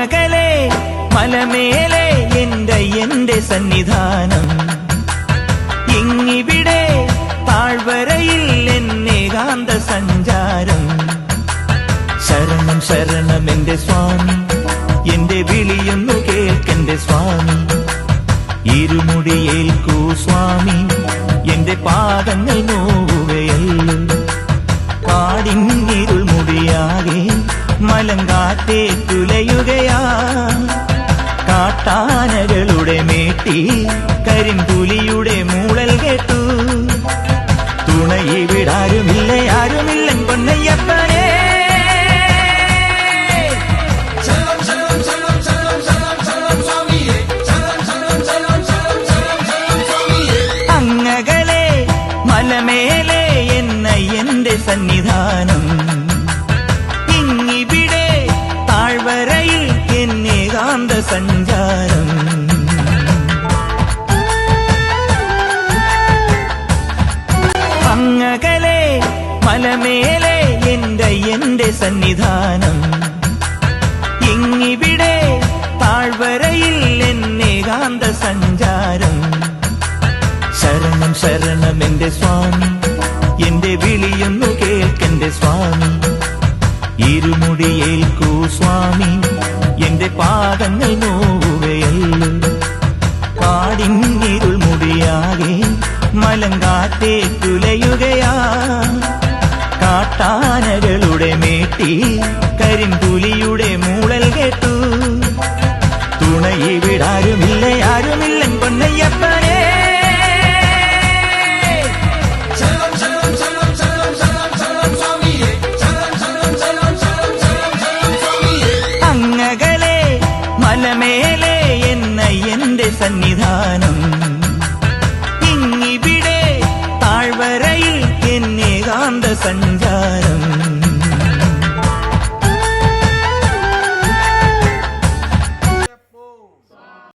അങ്ങകലെ മലമേലെ എന്റെ എന്റെ സന്നിധാനം. ഇങ്ങിവിടെ താഴ്വരയിൽ എന്നെ കാന്ത സഞ്ചാരം. ശരണം ശരണം എന്റെ സ്വാമി എന്റെ വിളിയൊന്നു കേൾക്കെന്റെ സ്വാമി. ഇരുമുടിയേൽക്കൂ സ്വാമി എന്റെ പാദങ്ങൾ നോവുകയല്ലോ. പാടിങ്ങിരുമുടിയാകെ മുടിയാകെ കാട്ടാനകളുടെ മേട്ടി കരിമ്പുലിയുടെ മൂളൽ കേട്ടു shalom, shalom, Swamiye. അങ്ങകലെ മലമേലെ എന്ന എന്റെ സന്നിധാനം എന്നേകാന്ത സഞ്ചാരം. അങ്ങകലെ മലമേലെ എന്റെ എന്റെ സന്നിധാനം. ഇങ്ങിവിടെ താഴ്വരയിൽ എന്നെ കാന്ത സഞ്ചാരം. ശരണം ശരണം എന്റെ സ്വാമി എന്റെ വിളിയൊന്നു പാദങ്ങൾ നോവുകയല്ലും കാടിന്നിരുൾ മുടിയാകെ മലങ്കാറ്റേ തുലയുകയാ. കാട്ടാനകളുടെ മേട്ടി കരിമ്പുലിയുടെ മൂളൽ കേട്ടു. തുണയിവിടാരുമില്ല ആരുമില്ലൻ മലമേലെ എന്ന എന്റെ സന്നിധാനം. ഇങ്ങിവിടെ താഴ്വരയിൽ എന്നേകാന്ത സഞ്ചാരം